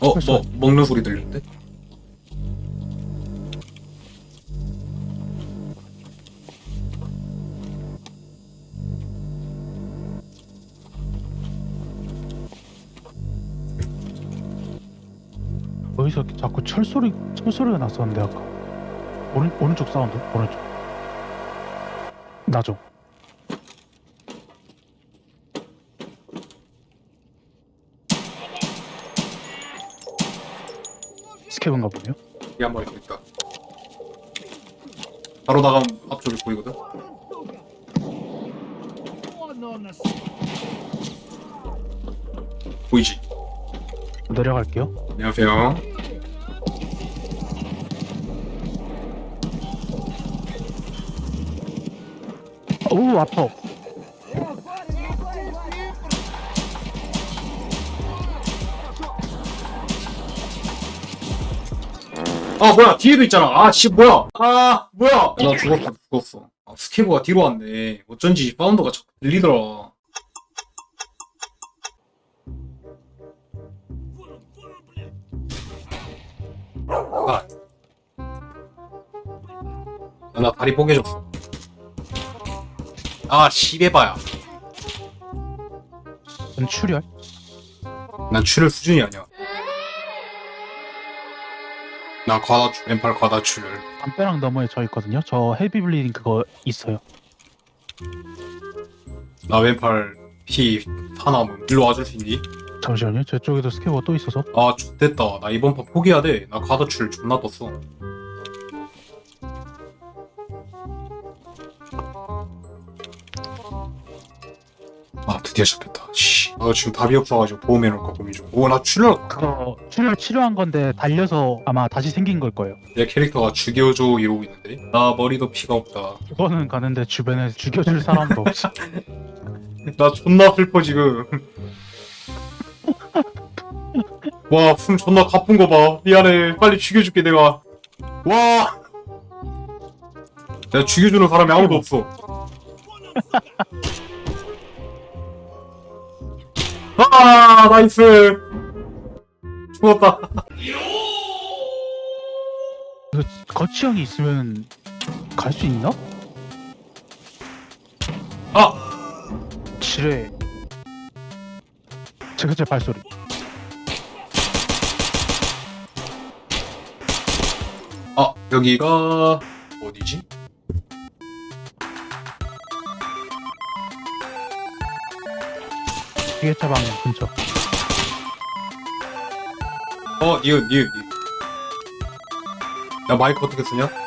어, 벌써. 뭐 먹는 소리 들리는데? 어디서 자꾸 철소리 철소리가 났었는데 아까 오른 오른쪽 사운드 오른쪽 나죠 스캡인가 보네요 이게 한 마리 더 있다. 바로 나가면 앞쪽이 보이거든? 보이지? 내려갈게요 안녕하세요. 오 아파 아 뭐야 뒤에도 있잖아. 아씨 뭐야. 아 뭐야. 나 죽었어 죽었어. 아, 스케브가 뒤로 왔네. 어쩐지 파운더가 자꾸 들리더라. 아. 아, 나 다리 뽀개졌어. 아 씨베바야. 전 출혈? 난 출혈 수준이 아니야 나 과다출 왼팔 과다출 담벼락 너머에 저 있거든요. 저 헤비 블리딩 그거 있어요. 나 왼팔 피 하나면 일로 와줄 수 있니? 잠시만요. 저쪽에도 스캡가 또 있어서. 아 X됐다. 나 이번 판 포기해야 돼나 과다출 존나 떴어 아 드디어 시작했다. 씨. 아 지금 답이 없어가지고 보험해 놓을까 고민 중 오나 출혈 그거 출혈 치료한 건데 달려서 아마 다시 생긴 걸 거예요. 내 캐릭터가 죽여줘 이러고 있는데? 나 머리도 피가 없다. 그거는 가는데 주변에 죽여줄 사람도 없어. 나 존나 슬퍼 지금. 와 숨 존나 가쁜 거 봐. 미안해. 빨리 죽여줄게 내가. 와! 내가 죽여주는 사람이 아무도 없어 아 나이스. 죽었다. 이거 거치형이 있으면 갈 수 있나? 아! 지뢰. 제가 제 발소리. 아, 여기가 어디지? 기계차 방향 근처 어 니은 니은 니은 야 마이크 어떻게 쓰냐?